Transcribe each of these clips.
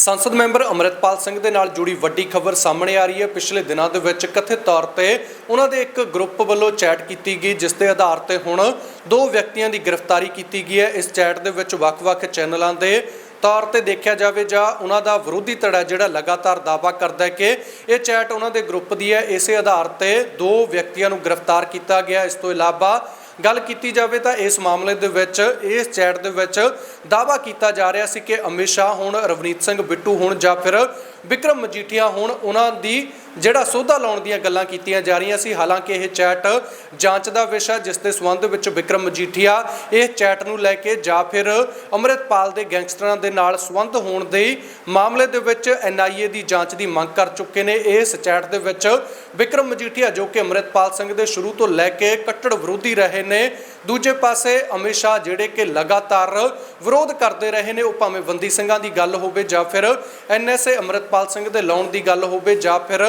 ਸੰਸਦ ਮੈਂਬਰ ਅਮਰਿਤਪਾਲ ਸਿੰਘ ਦੇ ਨਾਲ ਜੁੜੀ ਵੱਡੀ ਖਬਰ ਸਾਹਮਣੇ ਆ ਰਹੀ ਹੈ। ਪਿਛਲੇ ਦਿਨਾਂ ਦੇ ਵਿੱਚ ਕਥਿਤ ਤੌਰ ਤੇ ਉਹਨਾਂ ਦੇ ਇੱਕ ਗਰੁੱਪ ਵੱਲੋਂ ਚੈਟ ਕੀਤੀ ਗਈ, ਜਿਸ ਦੇ ਆਧਾਰ ਤੇ ਹੁਣ ਦੋ ਵਿਅਕਤੀਆਂ ਦੀ ਗ੍ਰਿਫਤਾਰੀ ਕੀਤੀ ਗਈ ਹੈ। ਇਸ ਚੈਟ ਦੇ ਵਿੱਚ ਵੱਖ-ਵੱਖ ਚੈਨਲਾਂ ਦੇ ਤੌਰ ਤੇ ਦੇਖਿਆ ਜਾਵੇ ਜਾਂ ਉਹਨਾਂ ਦਾ ਵਿਰੋਧੀ ਧੜਾ ਜਿਹੜਾ ਲਗਾਤਾਰ ਦਾਅਵਾ ਕਰਦਾ ਹੈ ਕਿ ਇਹ ਚੈਟ ਉਹਨਾਂ ਦੇ ਗਰੁੱਪ ਦੀ ਹੈ। ਇਸੇ ਆਧਾਰ ਤੇ ਦੋ ਵਿਅਕਤੀਆਂ ਨੂੰ ਗ੍ਰਿਫਤਾਰ ਕੀਤਾ ਗਿਆ। ਇਸ ਤੋਂ ਇਲਾਵਾ ਗੱਲ ਕੀਤੀ ਜਾਵੇ ਤਾਂ ਇਸ ਮਾਮਲੇ ਦੇ ਵਿੱਚ, ਇਸ ਚੈਟ ਦੇ ਵਿੱਚ ਦਾਵਾ ਕੀਤਾ ਜਾ ਰਿਹਾ ਸੀ ਕਿ ਅਮਿਤ ਸ਼ਾਹ ਹੁਣ ਰਵਨੀਤ ਸਿੰਘ ਬਿੱਟੂ ਹੁਣ ਜਾਂ ਫਿਰ ਵਿਕਰਮ ਮਜੀਠੀਆ ਹੁਣ ਉਹਨਾਂ ਦੀ ਜਿਹੜਾ ਸੋਧਾ ਲਾਉਣ ਦੀਆਂ ਗੱਲਾਂ ਕੀਤੀਆਂ ਜਾ ਰਹੀਆਂ ਸੀ। ਹਾਲਾਂਕਿ ਇਹ ਚੈਟ ਜਾਂਚ ਦਾ ਵਿਸ਼ਾ ਜਿਸ ਦੇ ਸੰਬੰਧ ਵਿੱਚ ਵਿਕਰਮ ਮਜੀਠੀਆ ਇਹ ਚੈਟ ਨੂੰ ਲੈ ਕੇ ਜਾਂ ਫਿਰ ਅੰਮ੍ਰਿਤਪਾਲ ਦੇ ਗੈਂਗਸਟਰਾਂ ਦੇ ਨਾਲ ਸੰਬੰਧ ਹੋਣ ਦੇ ਮਾਮਲੇ ਦੇ ਵਿੱਚ ਐਨਆਈਏ ਦੀ ਜਾਂਚ ਦੀ ਮੰਗ ਕਰ ਚੁੱਕੇ ਨੇ। ਇਸ ਚੈਟ ਦੇ ਵਿੱਚ ਵਿਕਰਮ ਮਜੀਠੀਆ ਜੋ ਕਿ ਅੰਮ੍ਰਿਤਪਾਲ ਸਿੰਘ ਦੇ ਸ਼ੁਰੂ ਤੋਂ ਲੈ ਕੇ ਕੱਟੜ ਵਿਰੋਧੀ ਰਹੇ ਨੇ, ਦੂਜੇ ਪਾਸੇ ਅਮਿਤ ਸ਼ਾਹ ਜਿਹੜੇ ਕਿ ਲਗਾਤਾਰ ਵਿਰੋਧ ਕਰਦੇ ਰਹੇ ਨੇ, ਉਹ ਭਾਵੇਂ ਬੰਦੀ ਸਿੰਘਾਂ ਦੀ ਗੱਲ ਹੋਵੇ ਜਾਂ ਫਿਰ ਐਨਐਸਏ ਅੰਮ੍ਰਿਤਪਾਲ ਸਿੰਘ ਦੇ ਲਾਉਣ ਦੀ ਗੱਲ ਹੋਵੇ ਜਾਂ ਫਿਰ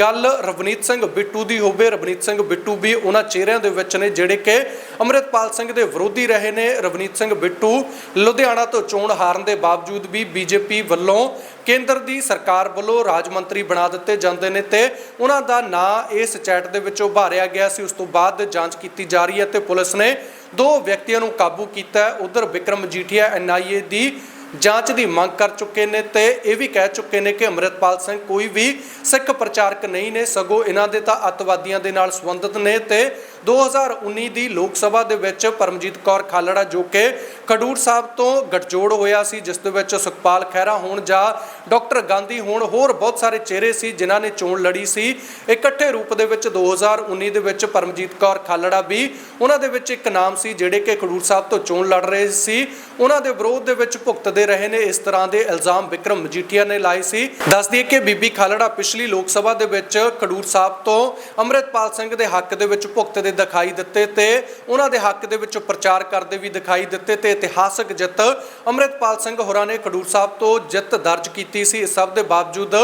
ਗੱਲ ਰਵਨੀਤ ਸਿੰਘ ਬਿੱਟੂ ਦੀ ਹੋਵੇ, ਰਵਨੀਤ ਸਿੰਘ ਬਿੱਟੂ ਵੀ ਉਹਨਾਂ ਚਿਹਰਿਆਂ ਦੇ ਵਿੱਚ ਨੇ ਜਿਹੜੇ ਕਿ ਅੰਮ੍ਰਿਤਪਾਲ ਸਿੰਘ ਦੇ ਵਿਰੋਧੀ ਰਹੇ ਨੇ। ਰਵਨੀਤ ਸਿੰਘ ਬਿੱਟੂ ਲੁਧਿਆਣਾ ਤੋਂ ਚੋਣ ਹਾਰਨ ਦੇ ਬਾਵਜੂਦ ਵੀ ਬੀਜੇਪੀ ਵੱਲੋਂ ਕੇਂਦਰ ਦੀ ਸਰਕਾਰ ਵੱਲੋਂ ਰਾਜ ਮੰਤਰੀ ਬਣਾ ਦਿੱਤੇ ਜਾਂਦੇ ਨੇ ਤੇ ਉਹਨਾਂ ਦਾ ਨਾਂ ਇਸ ਚੈਟ ਦੇ ਵਿੱਚ ਉਭਾਰਿਆ ਗਿਆ ਸੀ। ਉਸ ਤੋਂ ਬਾਅਦ ਜਾਂਚ ਕੀਤੀ ਜਾ ਰਹੀ ਹੈ ਤੇ ਪੁਲਿਸ ਨੇ ਦੋ ਵਿਅਕਤੀਆਂ ਨੂੰ ਕਾਬੂ ਕੀਤਾ। ਹੈ ਉਧਰ ਵਿਕਰਮ ਮਜੀਠੀਆ ਐਨਆਈਏ ਦੀ ਜਾਂਚ ਦੀ ਮੰਗ ਕਰ ਚੁੱਕੇ ਨੇ ਤੇ ਇਹ ਵੀ ਕਹਿ ਚੁੱਕੇ ਨੇ ਕਿ ਅੰਮ੍ਰਿਤਪਾਲ ਸਿੰਘ ਕੋਈ ਵੀ ਸਿੱਖ ਪ੍ਰਚਾਰਕ ਨਹੀਂ ਨੇ, ਸਗੋਂ ਇਹਨਾਂ ਦੇ ਤਾਂ ਅੱਤਵਾਦੀਆਂ ਦੇ ਨਾਲ ਸੰਬੰਧਿਤ ਨੇ ਤੇ 2019 ਦੀ ਲੋਕ ਸਭਾ ਦੇ ਵਿੱਚ ਪਰਮਜੀਤ ਕੌਰ ਖਾਲੜਾ ਜੋ ਕਿ ਖਡੂਰ ਸਾਹਿਬ ਤੋਂ ਗਠਜੋੜ ਹੋਇਆ ਸੀ, ਜਿਸ ਦੇ ਵਿੱਚ ਸੁਖਪਾਲ ਖਹਿਰਾ ਹੋਣ ਜਾਂ ਡਾਕਟਰ ਗਾਂਧੀ ਹੋਣ, ਹੋਰ ਬਹੁਤ ਸਾਰੇ ਚਿਹਰੇ ਸੀ ਜਿਨ੍ਹਾਂ ਨੇ ਚੋਣ ਲੜੀ ਸੀ। ਇਕੱਠੇ ਰੂਪ ਦੇ ਵਿੱਚ 2019 ਦੇ ਵਿੱਚ ਪਰਮਜੀਤ ਕੌਰ ਖਾਲੜਾ ਵੀ, ਉਹਨਾਂ ਦੇ ਵਿੱਚ ਇੱਕ ਨਾਮ ਸੀ ਜਿਹੜੇ ਕਿ ਖਡੂਰ ਸਾਹਿਬ ਤੋਂ ਚੋਣ ਲੜ ਰਹੇ ਸੀ। ਉਹਨਾਂ ਦੇ ਵਿਰੋਧ ਦੇ ਵਿੱਚ ਭੁਗਤਦੇ ਰਹੇ ਨੇ, ਇਸ ਤਰ੍ਹਾਂ ਦੇ ਇਲਜ਼ਾਮ ਵਿਕਰਮ ਮਜੀਠੀਆ ਨੇ ਲਾਏ ਸੀ। ਦੱਸ ਦਈਏ ਕਿ ਬੀਬੀ ਖਾਲੜਾ ਪਿਛਲੀ ਲੋਕ ਸਭਾ ਦੇ ਵਿੱਚ ਖਡੂਰ ਸਾਹਿਬ ਤੋਂ ਅੰਮ੍ਰਿਤਪਾਲ ਸਿੰਘ ਦੇ ਹੱਕ ਦੇ ਵਿੱਚ ਭੁਗਤਦੇ ਦਿਖਾਈ ਦਿੱਤੇ ਤੇ ਉਹਨਾਂ ਦੇ ਹੱਕ ਦੇ ਵਿੱਚ ਪ੍ਰਚਾਰ ਕਰਦੇ ਵੀ ਦਿਖਾਈ ਦਿੱਤੇ ਤੇ ਇਤਿਹਾਸਕ ਜਿੱਤ ਅੰਮ੍ਰਿਤਪਾਲ ਸਿੰਘ ਹੋਰਾਂ ਨੇ ਖਡੂਰ ਸਾਹਿਬ ਤੋਂ ਜਿੱਤ ਦਰਜ ਕੀਤੀ ਸੀ। ਇਸ ਸਭ ਦੇ ਬਾਵਜੂਦ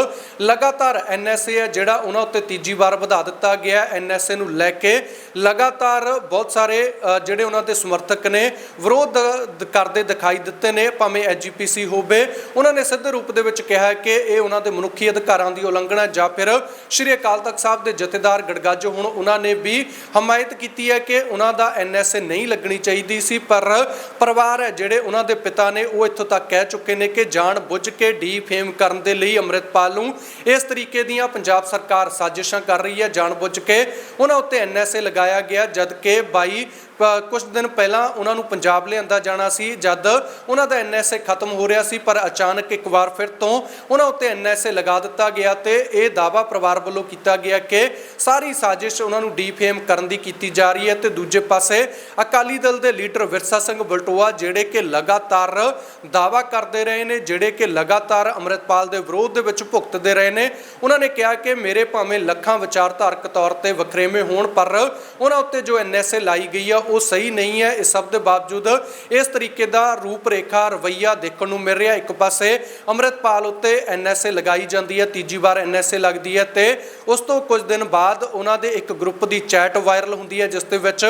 ਲਗਾਤਾਰ ਐਨਐਸਏ ਹੈ, ਜਿਹੜਾ ਉਹਨਾਂ ਉੱਤੇ ਤੀਜੀ ਵਾਰ ਵਧਾ ਦਿੱਤਾ ਗਿਆ ਐਨਐਸਏ ਨੂੰ ਲੈ ਕੇ ਲਗਾਤਾਰ ਬਹੁਤ ਸਾਰੇ ਜਿਹੜੇ ਉਹਨਾਂ ਦੇ ਸਮਰਥਕ ਨੇ, ਵਿਰੋਧ ਕਰਦੇ ਦਿਖਾਈ ਦਿੱਤੇ ਨੇ, ਭਾਵੇਂ ਐਜੀਪੀਸੀ ਹੋਵੇ। ਉਹਨਾਂ ਨੇ ਸਿੱਧੇ ਰੂਪ ਦੇ ਵਿੱਚ ਕਿਹਾ ਕਿ ਇਹ ਉਹਨਾਂ ਦੇ ਮਨੁੱਖੀ ਅਧਿਕਾਰਾਂ ਦੀ ਉਲੰਘਣਾ ਹੈ ਜਾਂ ਫਿਰ ਸ਼੍ਰੀ ਅਕਾਲ ਤਖਤ ਸਾਹਿਬ ਦੇ ਜਥੇਦਾਰ ਗੜਗਾਜੋ ਹੁਣ, ਉਹਨਾਂ ਨੇ ਵੀ ਹਮਾਇਤ ਕੀਤੀ ਹੈ ਕਿ ਉਹਨਾਂ ਦਾ ਐਨਐਸਏ ਨਹੀਂ ਲੱਗਣੀ ਚਾਹੀਦੀ ਸੀ, ਪਰ ਪਰਿਵਾਰ ਹੈ ਜਿਹੜੇ ਉਹਨਾਂ ਦੇ ਪਿਤਾ ਨੇ ਉਹ ਇੱਥੋਂ ਤੱਕ ਕਹਿ ਚੁੱਕੇ ਨੇ ਕਿ ਜਾਣ ਬੁੱਝ ਕੇ ਡੀ ਫੇਮ ਕਰਨ ਦੇ ਲਈ ਅੰਮ੍ਰਿਤਪਾਲ ਨੂੰ ਇਸ ਤਰੀਕੇ ਦੀਆਂ ਪੰਜਾਬ ਸਰਕਾਰ ਸਾਜ਼ਿਸ਼ਾਂ ਕਰ ਰਹੀ ਹੈ। ਜਾਣ ਬੁੱਝ ਕੇ ਉਹਨਾਂ ਉੱਤੇ ਐਨਐਸਏ ਲਗਾਇਆ ਗਿਆ ਜਦ ਕਿ 22 ਕੁਝ ਦਿਨ ਪਹਿਲਾਂ ਉਹਨਾਂ ਨੂੰ ਪੰਜਾਬ ਲਿਆਂਦਾ ਜਾਣਾ ਸੀ, ਜਦ ਉਹਨਾਂ ਦਾ ਐਨਐਸਏ ਖਤਮ ਹੋ ਰਿਹਾ ਸੀ, ਪਰ ਅਚਾਨਕ ਇੱਕ ਵਾਰ ਫਿਰ ਤੋਂ ਉਹਨਾਂ ਉੱਤੇ ਐਨਐਸਏ ਲਗਾ ਦਿੱਤਾ ਗਿਆ ਤੇ ਇਹ ਦਾਵਾ ਪਰਿਵਾਰ ਵੱਲੋਂ ਕੀਤਾ ਗਿਆ ਕਿ ਸਾਰੀ ਸਾਜ਼ਿਸ਼ ਉਹਨਾਂ ਨੂੰ ਡੀਫੇਮ ਕਰਨ ਦੀ ਕੀਤੀ ਜਾ ਰਹੀ ਹੈ ਤੇ ਦੂਜੇ ਪਾਸੇ ਅਕਾਲੀ ਦਲ ਦੇ ਲੀਡਰ ਵਿਰਸਾ ਸਿੰਘ ਬਲਟੋਆ, ਜਿਹੜੇ ਕਿ ਲਗਾਤਾਰ ਦਾਵਾ ਕਰਦੇ ਰਹੇ ਨੇ, ਜਿਹੜੇ ਕਿ ਲਗਾਤਾਰ ਅੰਮ੍ਰਿਤਪਾਲ ਦੇ ਵਿਰੋਧ ਦੇ ਵਿੱਚ ਭੁਗਤਦੇ ਰਹੇ ਨੇ, ਉਹਨਾਂ ਨੇ ਕਿਹਾ ਕਿ ਮੇਰੇ ਭਾਵੇਂ ਲੱਖਾਂ ਵਿਚਾਰਧਾਰਕ ਤੌਰ ਤੇ ਵਖਰੇਵੇਂ ਹੋਣ, ਪਰ ਉਹਨਾਂ ਉੱਤੇ ਜੋ ਐਨਐਸਏ ਲਾਈ ਗਈ ਆ ਉਹ ਸਹੀ ਨਹੀਂ ਹੈ। ਇਸ ਸਭ ਦੇ ਬਾਵਜੂਦ ਇਸ ਤਰੀਕੇ ਦਾ ਰੂਪ ਰੇਖਾ ਰਵਈਆ ਦੇਖਣ ਨੂੰ ਮਿਲ ਰਿਹਾ। ਇੱਕ ਪਾਸੇ ਅੰਮ੍ਰਿਤਪਾਲ ਉੱਤੇ ਐਨਐਸਏ ਲਗਾਈ ਜਾਂਦੀ ਹੈ, ਤੀਜੀ ਵਾਰ ਐਨਐਸਏ ਲੱਗਦੀ ਹੈ ਤੇ ਉਸ ਤੋਂ ਕੁਝ ਦਿਨ ਬਾਅਦ ਉਹਨਾਂ ਦੇ ਇੱਕ ਗਰੁੱਪ ਦੀ ਚੈਟ ਵਾਇਰਲ ਹੁੰਦੀ ਹੈ, ਜਿਸ ਦੇ ਵਿੱਚ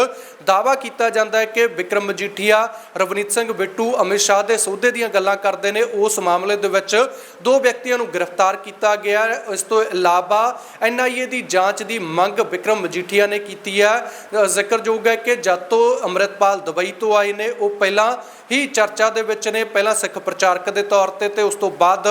ਦਾਵਾ ਕੀਤਾ ਜਾਂਦਾ ਹੈ ਕਿ ਵਿਕਰਮ ਮਜੀਠੀਆ ਰਵਨੀਤ ਸਿੰਘ ਬਿੱਟੂ, ਅਮਿਤ ਸ਼ਾਹ ਦੇ ਸੌਦੇ ਦੀਆਂ ਗੱਲਾਂ ਕਰਦੇ ਨੇ। ਉਸ ਮਾਮਲੇ ਦੇ ਵਿੱਚ ਦੋ ਵਿਅਕਤੀਆਂ ਨੂੰ ਗ੍ਰਿਫਤਾਰ ਕੀਤਾ ਗਿਆ ਇਸ ਤੋਂ ਇਲਾਵਾ ਐਨਆਈਏ ਦੀ ਜਾਂਚ ਦੀ ਮੰਗ ਵਿਕਰਮ ਮਜੀਠੀਆ ਨੇ ਕੀਤੀ ਹੈ। ਜ਼ਿਕਰਯੋਗ ਹੈ ਕਿ ਜਦ ਤੋਂ ਅੰਮ੍ਰਿਤਪਾਲ ਦੁਬਈ ਤੋਂ ਆਏ ਨੇ। ਉਹ ਪਹਿਲਾਂ ਹੀ ਚਰਚਾ ਦੇ ਵਿੱਚ ਨੇ। ਪਹਿਲਾਂ ਸਿੱਖ ਪ੍ਰਚਾਰਕ ਦੇ ਤੌਰ ਤੇ ਤੇ ਉਸ ਤੋਂ ਬਾਅਦ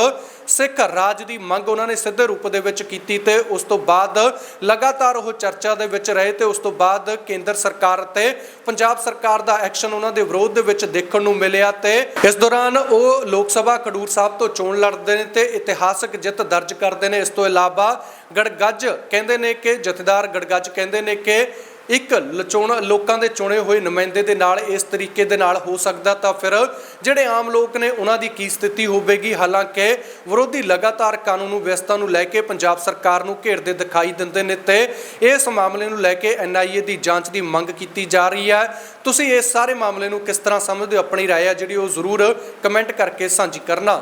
ਸਿੱਖ ਰਾਜ ਦੀ ਮੰਗ ਉਹਨਾਂ ਨੇ ਸਿੱਧੇ ਰੂਪ ਦੇ ਵਿੱਚ ਕੀਤੀ ਤੇ ਉਸ ਤੋਂ ਬਾਅਦ ਲਗਾਤਾਰ ਉਹ ਚਰਚਾ ਦੇ ਵਿੱਚ ਰਹੇ ਤੇ ਉਸ ਤੋਂ ਬਾਅਦ ਕੇਂਦਰ ਸਰਕਾਰ ਤੇ ਪੰਜਾਬ ਸਰਕਾਰ ਦਾ ਐਕਸ਼ਨ ਉਹਨਾਂ ਦੇ ਵਿਰੋਧ ਦੇ ਵਿੱਚ ਦੇਖਣ ਨੂੰ ਮਿਲਿਆ ਤੇ ਇਸ ਦੌਰਾਨ ਉਹ ਲੋਕ ਸਭਾ ਖਡੂਰ ਸਾਹਿਬ ਤੋਂ ਚੋਣ ਲੜਦੇ ਨੇ ਤੇ ਇਤਿਹਾਸਕ ਜਿੱਤ ਦਰਜ ਕਰਦੇ ਨੇ। ਇਸ ਤੋਂ ਇਲਾਵਾ ਗੜਗੱਜ ਕਹਿੰਦੇ ਨੇ ਕਿ ਜਥੇਦਾਰ ਗੜਗੱਜ ਕਹਿੰਦੇ ਨੇ ਕਿ ਇੱਕ ਲਚੋਣ ਲੋਕਾਂ ਦੇ ਚੁਣੇ ਹੋਏ ਨੁਮਾਇੰਦੇ ਦੇ ਨਾਲ ਇਸ ਤਰੀਕੇ ਦੇ ਨਾਲ ਹੋ ਸਕਦਾ ਤਾਂ ਫਿਰ ਜਿਹੜੇ ਆਮ ਲੋਕ ਨੇ ਉਹਨਾਂ ਦੀ ਕੀ ਸਥਿਤੀ ਹੋਵੇਗੀ ਹਾਲਾਂਕਿ ਵਿਰੋਧੀ ਲਗਾਤਾਰ ਕਾਨੂੰਨ ਵਿਵਸਥਾ ਨੂੰ ਲੈ ਕੇ ਪੰਜਾਬ ਸਰਕਾਰ ਨੂੰ ਘੇਰਦੇ ਦਿਖਾਈ ਦਿੰਦੇ ਨੇ ਤੇ ਇਸ ਮਾਮਲੇ ਨੂੰ ਲੈ ਕੇ ਐਨਆਈਏ ਦੀ ਜਾਂਚ ਦੀ ਮੰਗ ਕੀਤੀ ਜਾ ਰਹੀ ਹੈ ਤੁਸੀਂ ਇਸ ਸਾਰੇ ਮਾਮਲੇ ਨੂੰ ਕਿਸ ਤਰ੍ਹਾਂ ਸਮਝਦੇ ਹੋ ਆਪਣੀ رائے ਹੈ ਜਿਹੜੀ ਉਹ ਜ਼ਰੂਰ ਕਮੈਂਟ ਕਰਕੇ ਸਾਂਝੀ ਕਰਨਾ